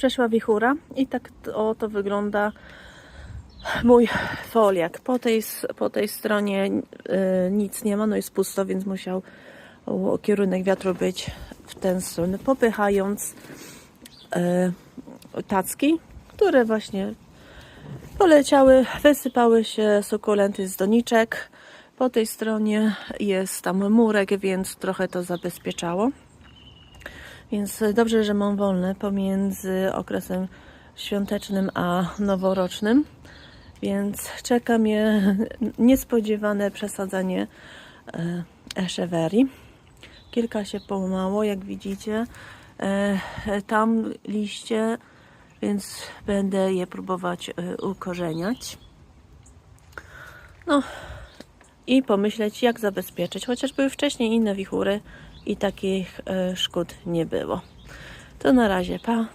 przeszła wichura i tak to, to wygląda mój foliak. Po tej, po tej stronie y, nic nie ma, no jest pusto, więc musiał o, kierunek wiatru być w tę stronę, popychając y, tacki, które właśnie poleciały, wysypały się sukulenty z doniczek. Po tej stronie jest tam murek, więc trochę to zabezpieczało. Więc dobrze, że mam wolne pomiędzy okresem świątecznym a noworocznym. Więc czeka mnie niespodziewane przesadzanie e, eszewerii. Kilka się połamało, jak widzicie. E, Tam liście, więc będę je próbować e, ukorzeniać. No i pomyśleć, jak zabezpieczyć, chociaż były wcześniej inne wichury i takich e, szkód nie było. To na razie, pa.